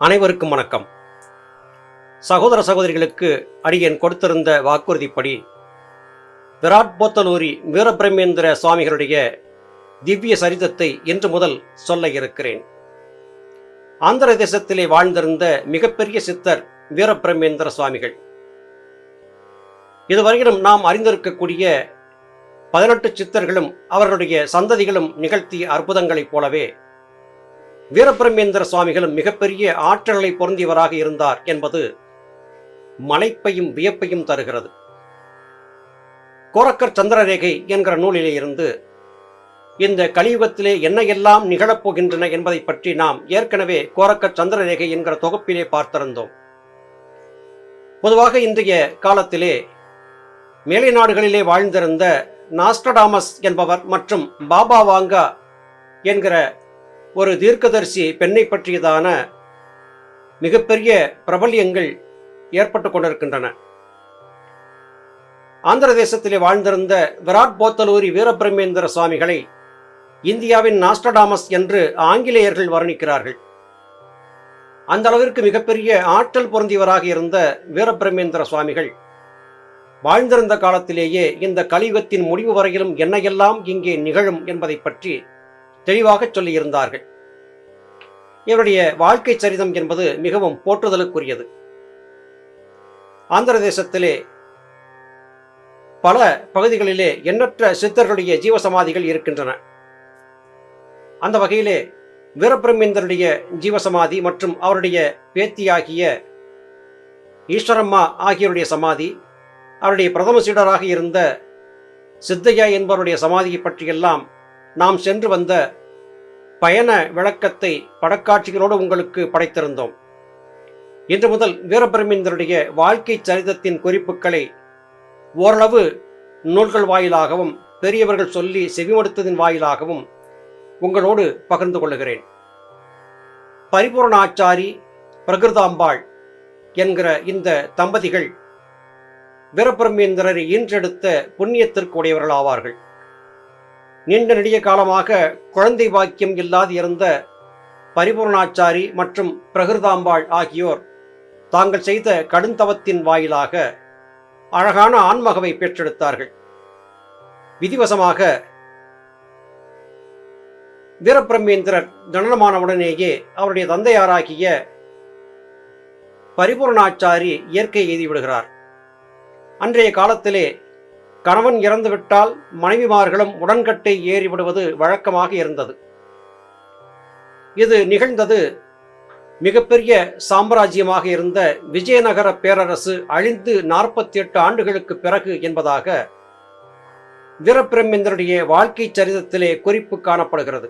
அனைவருக்கும் வணக்கம். சகோதர சகோதரிகளுக்கு அடியேன் கொடுத்திருந்த வாக்குறுதிப்படி விராட் போத்தலூரி வீரபிரமேந்திர சுவாமிகளுடைய திவ்ய சரிதத்தை இன்று முதல் சொல்ல இருக்கிறேன். ஆந்திர தேசத்திலே வாழ்ந்திருந்த மிகப்பெரிய சித்தர் வீரபிரமேந்திர சுவாமிகள். இதுவரையிலும் நாம் அறிந்திருக்கக்கூடிய பதினெட்டு சித்தர்களும் அவர்களுடைய சந்ததிகளும் நிகழ்த்திய அற்புதங்களைப் போலவே வீரபிரமேந்திர சுவாமிகளும் மிகப்பெரிய ஆற்றலை பொருந்தியவராக இருந்தார் என்பது மலைப்பையும் வியப்பையும் தருகிறது. கோரக்கர் சந்திரரேகை என்கிற நூலிலே இருந்து இந்த கலியுகத்திலே என்ன எல்லாம் நிகழப்போகின்றன என்பதை பற்றி நாம் ஏற்கனவே கோரக்கர் சந்திரரேகை என்கிற தொகுப்பிலே பார்த்திருந்தோம். பொதுவாக இன்றைய காலத்திலே மேலை நாடுகளிலே வாழ்ந்திருந்த நாஸ்டடாமஸ் என்பவர் மற்றும் பாபா வாங்கா என்கிற ஒரு தீர்க்கதரிசி பெண்ணை பற்றியதான மிகப்பெரிய பிரபல்யங்கள் ஏற்பட்டு கொண்டிருக்கின்றன. ஆந்திர தேசத்திலே வாழ்ந்திருந்த விராட் போத்தலூரி வீரபிரமேந்திர சுவாமிகளை இந்தியாவின் நாஸ்டடாமஸ் என்று ஆங்கிலேயர்கள் வர்ணிக்கிறார்கள். அந்த அளவிற்கு மிகப்பெரிய ஆற்றல் பொருந்தியவராக இருந்த வீரபிரமேந்திர சுவாமிகள் வாழ்ந்திருந்த காலத்திலேயே இந்த கலியுகத்தின் முடிவு வரையிலும் என்னையெல்லாம் இங்கே நிகழும் என்பதை பற்றி தெளிவாக சொல்லியிருந்தார்கள். இவருடைய வாழ்க்கை சரிதம் என்பது மிகவும் போற்றுதலுக்குரியது. ஆந்திர தேசத்திலே பல பகுதிகளிலே எண்ணற்ற சித்தர்களுடைய ஜீவசமாதிகள் இருக்கின்றன. அந்த வகையிலே வீரபிரமேந்தருடைய ஜீவசமாதி மற்றும் அவருடைய பேத்தியாகிய ஈஸ்வரம்மா ஆகியோருடைய சமாதி அவருடைய பிரதம சீடராக இருந்த சித்தையா என்பவருடைய சமாதியை பற்றியெல்லாம் நாம் சென்று வந்த பயண விளக்கத்தை படக்காட்சிகளோடு உங்களுக்கு படைத்திருந்தோம். இன்று முதல் வீரபிரமேந்தருடைய வாழ்க்கை சரிதத்தின் குறிப்புகளை ஓரளவு நூல்கள் வாயிலாகவும் பெரியவர்கள் சொல்லி செவிமடுத்ததின் வாயிலாகவும் உங்களோடு பகிர்ந்து கொள்கிறேன் பரிபூர்ணாச்சாரி பிரகிருதாம்பாள் என்கிற இந்த தம்பதிகள் வீரபிரமேந்திரரை ஈன்றெடுத்த புண்ணியத்திற்கு உடையவர்கள் ஆவார்கள். நீண்ட நெடிய காலமாக குழந்தை பாக்கியம் இல்லாது இருந்த பரிபூர்ணாச்சாரி மற்றும் பிரகிருதாம்பாள் ஆகியோர் தாங்கள் செய்த கடுந்தவத்தின் வாயிலாக அழகான ஆண்மகவை பெற்றெடுத்தார்கள். விதிவசமாக வீரபிரமேந்திரர் ஜனனமானவுடனேயே அவருடைய தந்தையாராகிய பரிபூர்ணாச்சாரி இயற்கை எய்திவிடுகிறார் அன்றைய காலத்திலே கணவன் இறந்துவிட்டால் மனைவிமார்களும் உடன்கட்டை ஏறிவிடுவது வழக்கமாக இருந்தது. இது நிகழ்ந்தது மிகப்பெரிய சாம்ராஜ்யமாக இருந்த விஜயநகர பேரரசு அழிந்து நாற்பத்தி எட்டு ஆண்டுகளுக்கு பிறகு என்பதாக வீரபிரமேந்திரனுடைய வாழ்க்கை சரிதத்திலே குறிப்பு காணப்படுகிறது.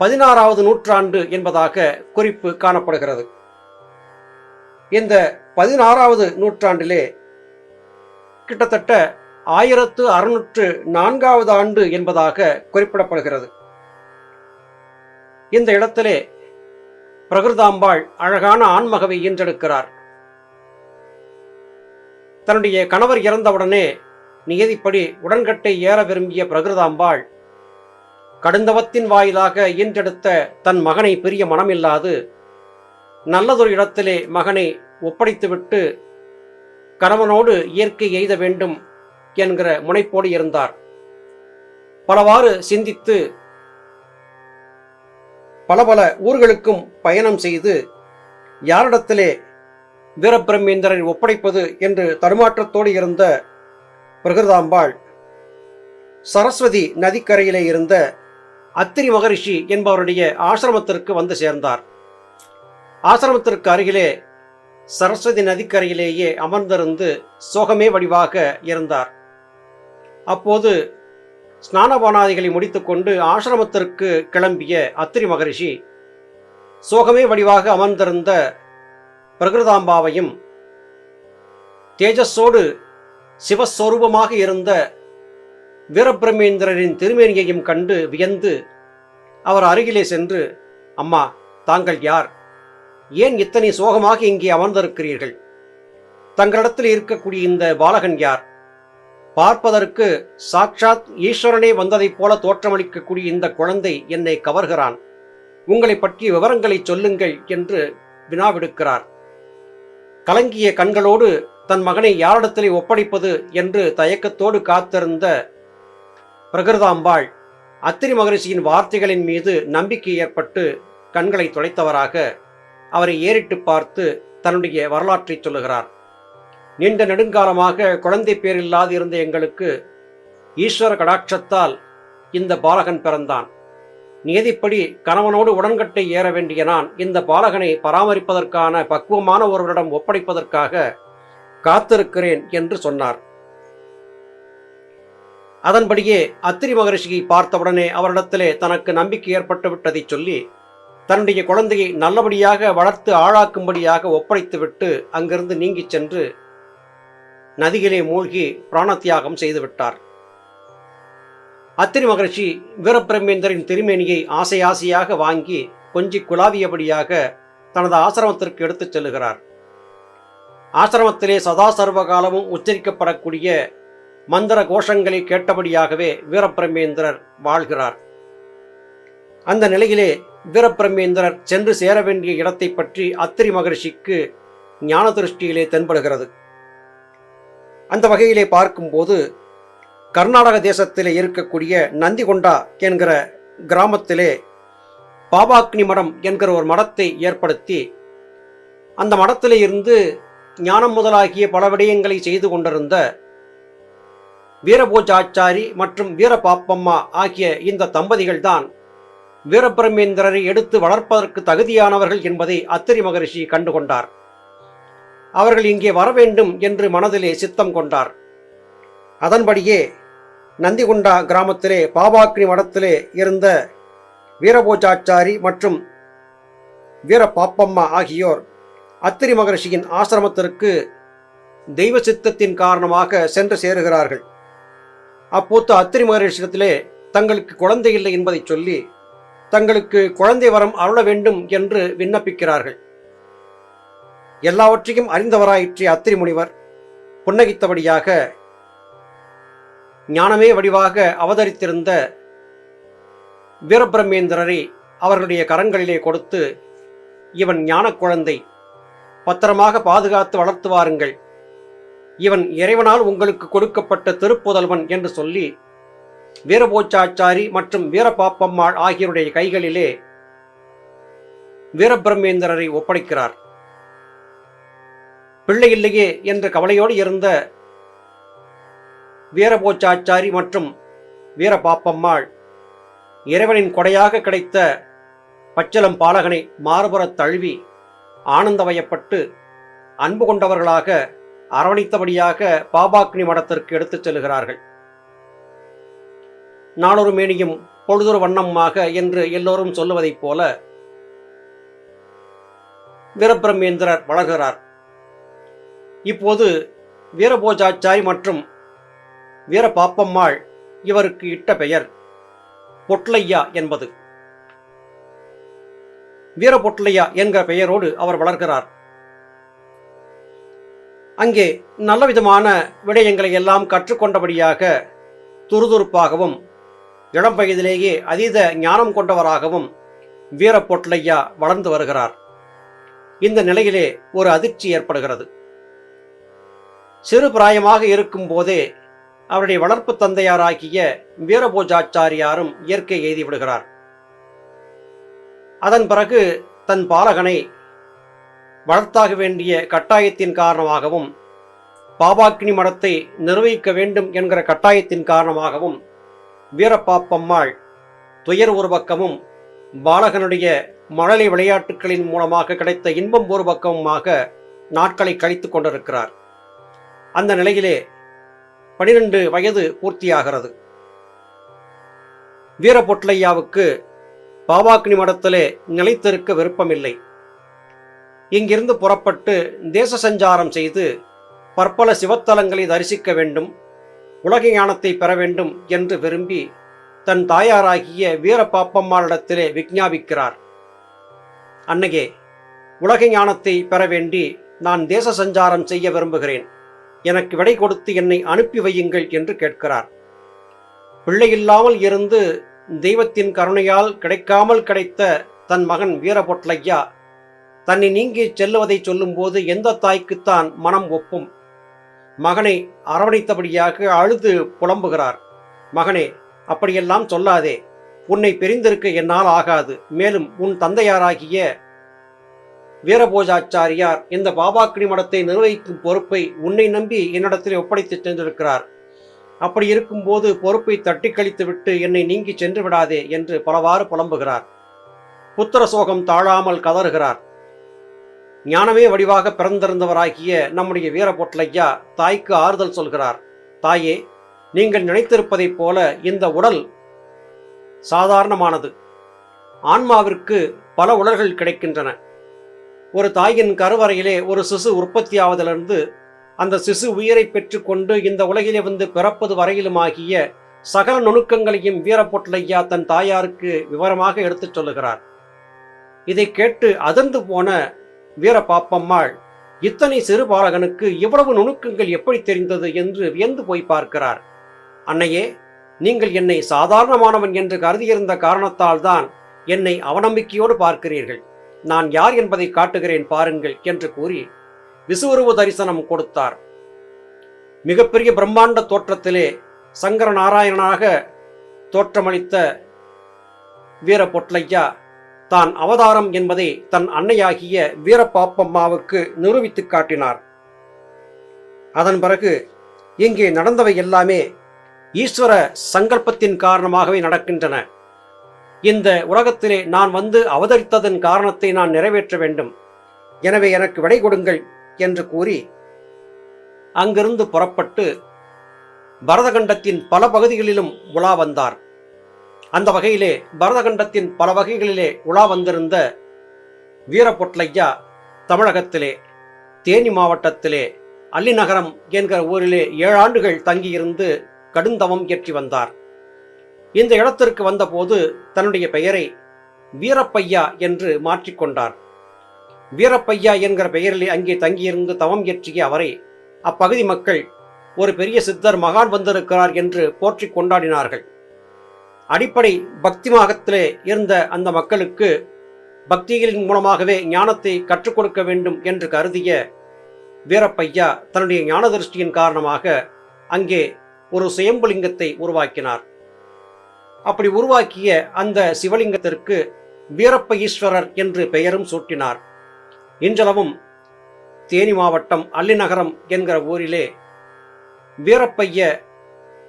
பதினாறாவது நூற்றாண்டு என்பதாக குறிப்பு காணப்படுகிறது. இந்த பதினாறாவது நூற்றாண்டிலே கிட்டத்தட்ட ஆயிரத்து அறுநூற்று நான்காவது ஆண்டு என்பதாக குறிப்பிடப்படுகிறது. இந்த இடத்திலே பிரகிருதாம்பாள் அழகான ஆண்மகவை ஈன்றெடுக்கிறார். தன்னுடைய கணவர் இறந்தவுடனே நியதிப்படி உடன்கட்டை ஏற விரும்பிய பிரகிருதாம்பாள் கடுந்தவத்தின் வாயிலாக ஈன்றெடுத்த தன் மகனை பெரிய மனமில்லாது நல்லதொரு இடத்திலே மகனை ஒப்படைத்துவிட்டு கணவனோடு இயற்கை எய்த வேண்டும் என்கிற முனைப்போடு இருந்தார். பலவாறு சிந்தித்து பல பல ஊர்களுக்கும் பயணம் செய்து யாரிடத்திலே வீரபிரமேந்திரரை ஒப்படைப்பது என்று தடுமாற்றத்தோடு இருந்த பிரகிருதாம்பாள் சரஸ்வதி நதிக்கரையிலே இருந்த அத்திரி மகரிஷி என்பவருடைய ஆசிரமத்திற்கு வந்து சேர்ந்தார். ஆசிரமத்திற்கு அருகிலே சரஸ்வதி நதிக்கரையிலேயே அமர்ந்திருந்து சோகமே வடிவாக இருந்தார். அப்போது ஸ்நானபானாதிகளை முடித்துக்கொண்டு ஆசிரமத்திற்கு கிளம்பிய அத்திரி மகரிஷி சோகமே வடிவாக அமர்ந்திருந்த பிரகிருதாம்பாவையும் தேஜஸோடு சிவஸ்வரூபமாக இருந்த வீரபிரமேந்திரரின் திருமேனியையும் கண்டு வியந்து அவர் அருகிலே சென்று அம்மா தாங்கள் யார்? ஏன் இத்தனை சோகமாக இங்கே அமர்ந்திருக்கிறீர்கள்? தங்களிடத்தில் இருக்கக்கூடிய இந்த பாலகன் யார்? பார்ப்பதற்கு சாட்சாத் ஈஸ்வரனே வந்ததைப் போல தோற்றமளிக்கக்கூடிய இந்த குழந்தை என்னை கவர்கிறான். உங்களை பற்றிய விவரங்களை சொல்லுங்கள் என்று வினாவிடுக்கிறார். கலங்கிய கண்களோடு தன் மகனை யாரிடத்திலே ஒப்படைப்பது என்று தயக்கத்தோடு காத்திருந்த பிரகிருதாம்பாள் அத்திரி மகரிஷியின் வார்த்தைகளின் மீது நம்பிக்கை ஏற்பட்டு கண்களை துடைத்தவராக அவரை ஏறிட்டு பார்த்து தன்னுடைய வரலாற்றை சொல்லுகிறார். நீண்ட நெடுங்காலமாக குழந்தை பேர் இல்லாது இருந்த எங்களுக்கு ஈஸ்வர கடாட்சத்தால் இந்த பாலகன் பிறந்தான். நியதிப்படி கணவனோடு உடன்கட்டை ஏற வேண்டிய நான் இந்த பாலகனை பராமரிப்பதற்கான பக்குவமான ஒருவரிடம் ஒப்படைப்பதற்காக காத்திருக்கிறேன் என்று சொன்னார். அதன்படியே அத்திரி மகரிஷியை பார்த்தவுடனே அவரிடத்திலே தனக்கு நம்பிக்கை ஏற்பட்டு விட்டதை சொல்லி தன்னுடைய குழந்தையை நல்லபடியாக வளர்த்து ஆளாக்கும்படியாக ஒப்படைத்துவிட்டு அங்கிருந்து நீங்கிச் சென்று நதியிலே மூழ்கி பிராணத்தியாகம் செய்துவிட்டார். அத்திரி மகரிஷி வீரபிரமேந்தரின் திருமேனியை ஆசை ஆசையாக வாங்கி கொஞ்சி குலாவியபடியாக தனது ஆசிரமத்திற்கு எடுத்துச் செல்லுகிறார். ஆசிரமத்திலே சதா சர்வ காலமும் உச்சரிக்கப்படக்கூடிய மந்திர கோஷங்களை கேட்டபடியாகவே வீரபிரமேந்திரர் வாழ்கிறார். அந்த நிலையிலே வீரபிரமேந்திரர் சென்று சேர வேண்டிய இடத்தை பற்றி அத்திரி மகர்ஷிக்கு ஞான திருஷ்டியிலே தென்படுகிறது. அந்த வகையிலே பார்க்கும்போது கர்நாடக தேசத்திலே இருக்கக்கூடிய நந்திகொண்டா என்கிற கிராமத்திலே பாபாக்னி மடம் என்கிற ஒரு மடத்தை ஏற்படுத்தி அந்த மடத்திலே இருந்து ஞானம் முதலாகிய பல விடயங்களை செய்து கொண்டிருந்த வீரபோஜாச்சாரி மற்றும் வீரபாப்பம்மா ஆகிய இந்த தம்பதிகள்தான் வீரபிரமேந்திரரை எடுத்து வளர்ப்பதற்கு தகுதியானவர்கள் என்பதை அத்திரி மகரிஷி கண்டுகொண்டார். அவர்கள் இங்கே வர வேண்டும் என்று மனதிலே சித்தம் கொண்டார். அதன்படியே நந்திகுண்டா கிராமத்திலே பாபாக்னி மடத்திலே இருந்த வீரபோஜாச்சாரி மற்றும் வீரபாப்பம்மா ஆகியோர் அத்திரி மகரிஷியின் ஆசிரமத்திற்கு தெய்வ சித்தத்தின் காரணமாக சென்று சேருகிறார்கள். அப்போது அத்திரி மகரிஷிடத்திலே தங்களுக்கு குழந்தை இல்லை என்பதை சொல்லி தங்களுக்கு குழந்தை வரம் அருள வேண்டும் என்று விண்ணப்பிக்கிறார்கள். எல்லாவற்றையும் அறிந்தவராயிற்று அத்திரி முனிவர். புன்னகித்தபடியாக ஞானமே வடிவாக அவதரித்திருந்த வீரபிரமேந்திரரை அவர்களுடைய கரங்களிலே கொடுத்து இவன் ஞான குழந்தை பத்திரமாக பாதுகாத்து வளர்த்து வாருங்கள். இவன் இறைவனால் உங்களுக்கு கொடுக்கப்பட்ட திருப்புதல்வன் என்று சொல்லி வீரபோச்சாச்சாரி மற்றும் வீரபாப்பம்மாள் ஆகியோருடைய கைகளிலே வீரபிரமேந்திரரை ஒப்படைக்கிறார். பிள்ளை இல்லையே என்ற கவலையோடு இருந்த வீரபோச்சாச்சாரி மற்றும் வீரபாப்பம்மாள் இறைவனின் கொடையாக கிடைத்த பச்சளம் பாலகனை மாறுபுறத் தழுவி ஆனந்தவயப்பட்டு அன்பு கொண்டவர்களாக அரவணைத்தபடியாக பாபாக்னி மடத்திற்கு எடுத்துச் செல்கிறார்கள். நாளொரு மேனியும் பொழுதொரு வண்ணமாக என்று எல்லோரும் சொல்லுவதைப் போல வீரபிரமேந்திரர் வளர்கிறார் இப்போது வீரபோஜாச்சாரி மற்றும் வீரபாப்பம்மாள் இவருக்கு இட்ட பெயர் பொட்லையா என்பது. வீரபொட்லையா என்கிற பெயரோடு அவர் வளர்கிறார். அங்கே நல்ல விதமான விடயங்களை எல்லாம் கற்றுக்கொண்டபடியாக துருதுருப்பாகவும் இளம் வயதிலேயே அதீத ஞானம் கொண்டவராகவும் வீரப்பொட்லையா வளர்ந்து வருகிறார். இந்த நிலையிலே ஒரு அதிர்ச்சி ஏற்படுகிறது. சிறு பிராயமாக இருக்கும் போதே அவருடைய வளர்ப்பு தந்தையாராகிய வீரபோஜாச்சாரியாரும் இயற்கை எய்தி விடுகிறார். அதன் பிறகு தன் பாலகனை வளர்த்தாக வேண்டிய கட்டாயத்தின் காரணமாகவும் பாபாக்கினி மடத்தை நிர்வகிக்க வேண்டும் என்கிற கட்டாயத்தின் காரணமாகவும் வீரப்பாப்பம்மாள் துயர் ஒரு பக்கமும் பாலகனுடைய மழலை விளையாட்டுகளின் மூலமாக கிடைத்த இன்பம் ஒரு பக்கமுமாக நாட்களை கழித்துக் கொண்டிருக்கிறார். அந்த நிலையிலே பனிரெண்டு வயது பூர்த்தியாகிறது. வீரபொட்லையாவுக்கு பாபாக்னி மடத்திலே நிலைத்திருக்க விருப்பமில்லை. இங்கிருந்து புறப்பட்டு தேச சஞ்சாரம் செய்து பற்பல சிவத்தலங்களை தரிசிக்க வேண்டும். உலக ஞானத்தை பெற வேண்டும் என்று விரும்பி தன் தாயாராகிய வீரபாப்பம்மாளிடத்திலே விஜாபிக்கிறார் அன்னையே உலக ஞானத்தை பெற வேண்டி நான் தேச சஞ்சாரம் செய்ய விரும்புகிறேன். எனக்கு விடை கொடுத்து என்னை அனுப்பி வையுங்கள் என்று கேட்கிறார். பிள்ளையில்லாமல் இருந்து தெய்வத்தின் கருணையால் கிடைக்காமல் கிடைத்த தன் மகன் வீரபொட்லையா தன்னை நீங்கி செல்லுவதை சொல்லும்போது எந்த தாய்க்குத்தான் மனம் ஒப்பும்? மகனை அரவணைத்தபடியாக அழுது புலம்புகிறார். மகனே அப்படியெல்லாம் சொல்லாதே. உன்னை பிரிந்திருக்க என்னால் ஆகாது. மேலும் உன் தந்தையாராகிய வீரபோஜாச்சாரியார் இந்த பாபாக்கினி மடத்தை நிர்வகிக்கும் பொறுப்பை உன்னை நம்பி என்னிடத்தில் ஒப்படைத்து சென்றிருக்கிறார். அப்படி இருக்கும்போது பொறுப்பை தட்டி கழித்துவிட்டு என்னை நீங்கி சென்று விடாதே என்று பலவாறு புலம்புகிறார். புத்திர சோகம் தாழாமல் கதறுகிறார். ஞானமே வடிவாக பிறந்திருந்தவராகிய நம்முடைய வீரபொட்லையா தாய்க்கு ஆறுதல் சொல்கிறார். தாயே நீங்கள் நினைத்திருப்பதைப் போல இந்த உடல் சாதாரணமானது. ஆன்மாவிற்கு பல உடல்கள் கிடைக்கின்றன. ஒரு தாயின் கருவறையிலே ஒரு சிசு உற்பத்தியாவதிலிருந்து அந்த சிசு உயிரை பெற்றுக்கொண்டு இந்த உலகிலே வந்து பிறப்பது வரையிலுமாகிய சகல நுணுக்கங்களையும் வீரப்பொட்டலையா தன் தாயாருக்கு விவரமாக எடுத்துச் சொல்லுகிறார். இதை கேட்டு அதிர்ந்து போன வீர பாப்பம்மாள் இத்தனை சிறு பாலகனுக்கு இவ்வளவு நுணுக்கங்கள் எப்படி தெரிந்தது என்று வியந்து போய் பார்க்கிறார். அன்னையே நீங்கள் என்னை சாதாரணமானவன் என்று கருதியிருந்த காரணத்தால் தான் என்னை அவநம்பிக்கையோடு பார்க்கிறீர்கள். நான் யார் என்பதை காட்டுகிறேன் பாருங்கள் என்று கூறி விசுவருவ தரிசனம் கொடுத்தார். மிகப்பெரிய பிரம்மாண்ட தோற்றத்திலே சங்கர நாராயணனாக தோற்றமளித்த வீர பொட்லையா தான் அவதாரம் என்பதை தன் அன்னையாகிய வீரப்பாப்பம்மாவுக்கு நிரூபித்து காட்டினார். அதன் பிறகு இங்கே நடந்தவை எல்லாமே ஈஸ்வர சங்கல்பத்தின் காரணமாகவே நடக்கின்றன. இந்த உலகத்திலே நான் வந்து அவதரித்ததன் காரணத்தை நான் நிறைவேற்ற வேண்டும். எனவே எனக்கு விடை கொடுங்கள் என்று கூறி அங்கிருந்து புறப்பட்டு பரதகண்டத்தின் பல பகுதிகளிலும் உலா வந்தார். அந்த வகையிலே பரதகண்டத்தின் பல வகைகளிலே உலா வந்திருந்த வீரபொட்லையா தமிழகத்திலே தேனி மாவட்டத்திலே அல்லிநகரம் என்கிற ஊரிலே ஏழு ஆண்டுகள் தங்கியிருந்து கடுந்தவம் இயற்றி வந்தார். இந்த இடத்திற்கு வந்தபோது தன்னுடைய பெயரை வீரப்பையா என்று மாற்றிக்கொண்டார் வீரப்பையா என்கிற பெயரிலே அங்கே தங்கியிருந்து தவம் இயற்றிய அவரை அப்பகுதி மக்கள் ஒரு பெரிய சித்தர் மகான் வந்திருக்கிறார் என்று போற்றி கொண்டாடினார்கள். அடிப்படை பக்தி மாகத்திலே இருந்த அந்த மக்களுக்கு பக்திகளின் மூலமாகவே ஞானத்தை கற்றுக் கொடுக்க வேண்டும் என்று கருதிய வீரப்பையா தன்னுடைய ஞான திருஷ்டியின் காரணமாக அங்கே ஒரு சுயம்புலிங்கத்தை உருவாக்கினார். அப்படி உருவாக்கிய அந்த சிவலிங்கத்திற்கு வீரப்ப ஈஸ்வரர் என்று பெயரும் சூட்டினார். இன்றளவும் தேனி மாவட்டம் அல்லிநகரம் என்கிற ஊரிலே வீரப்பைய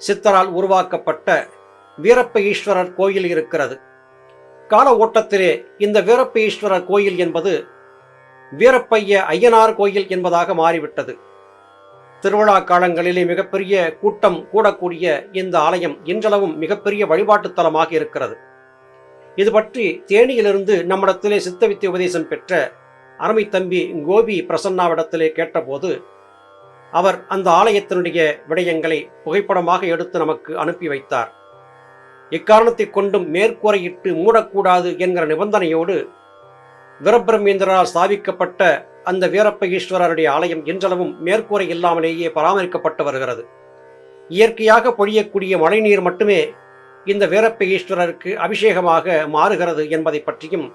சித்தரால் உருவாக்கப்பட்ட வீரப்ப ஈஸ்வரர் கோயில் இருக்கிறது. கால ஓட்டத்திலே இந்த வீரப்ப ஈஸ்வரர் கோயில் என்பது வீரப்பைய ஐயனார் கோயில் என்பதாக மாறிவிட்டது. திருவிழா காலங்களிலே மிகப்பெரிய கூட்டம் கூடக்கூடிய இந்த ஆலயம் இன்றளவும் மிகப்பெரிய வழிபாட்டு தலமாக இருக்கிறது. இது பற்றி தேனியிலிருந்து நம்மிடத்திலே சித்தவித்தை உபதேசம் பெற்ற அருமை தம்பி கோபி பிரசன்னாவிடத்திலே கேட்டபோது அவர் அந்த ஆலயத்தினுடைய விடயங்களை புகைப்படமாக எடுத்து நமக்கு அனுப்பி வைத்தார். இக்காரணத்தை கொண்டும் மேற்கூரையிட்டு மூடக்கூடாது என்கிற நிபந்தனையோடு வீரபிரமேந்திரரால் ஸ்தாபிக்கப்பட்ட அந்த வீரப்ப ஈஸ்வரருடைய ஆலயம் இன்றளவும் மேற்கூரை இல்லாமலேயே பராமரிக்கப்பட்டு வருகிறது. இயற்கையாக பொழியக்கூடிய மழைநீர் மட்டுமே இந்த வீரப்ப ஈஸ்வரருக்கு அபிஷேகமாக மாறுகிறது என்பதை பற்றியும்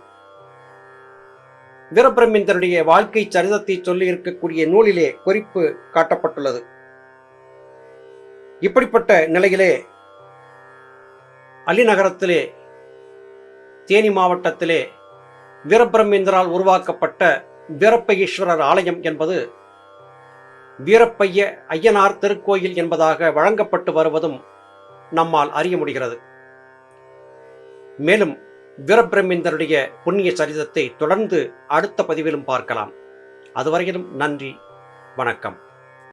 வீரபிரமேந்திரனுடைய வாழ்க்கை சரிதத்தை சொல்லி இருக்கக்கூடிய நூலிலே குறிப்பு காட்டப்பட்டுள்ளது. இப்படிப்பட்ட நிலையிலே அலிநகரத்திலே தேனி மாவட்டத்திலே வீரபிரமேந்திரால் உருவாக்கப்பட்ட வீரப்பையீஸ்வரர் ஆலயம் என்பது வீரப்பைய ஐயனார் திருக்கோயில் என்பதாக வழங்கப்பட்டு வருவதும் நம்மால் அறிய முடிகிறது. மேலும் வீரபிரமேந்தருடைய புண்ணிய சரிதத்தை தொடர்ந்து அடுத்த பதிவிலும் பார்க்கலாம். அதுவரையிலும் நன்றி வணக்கம்.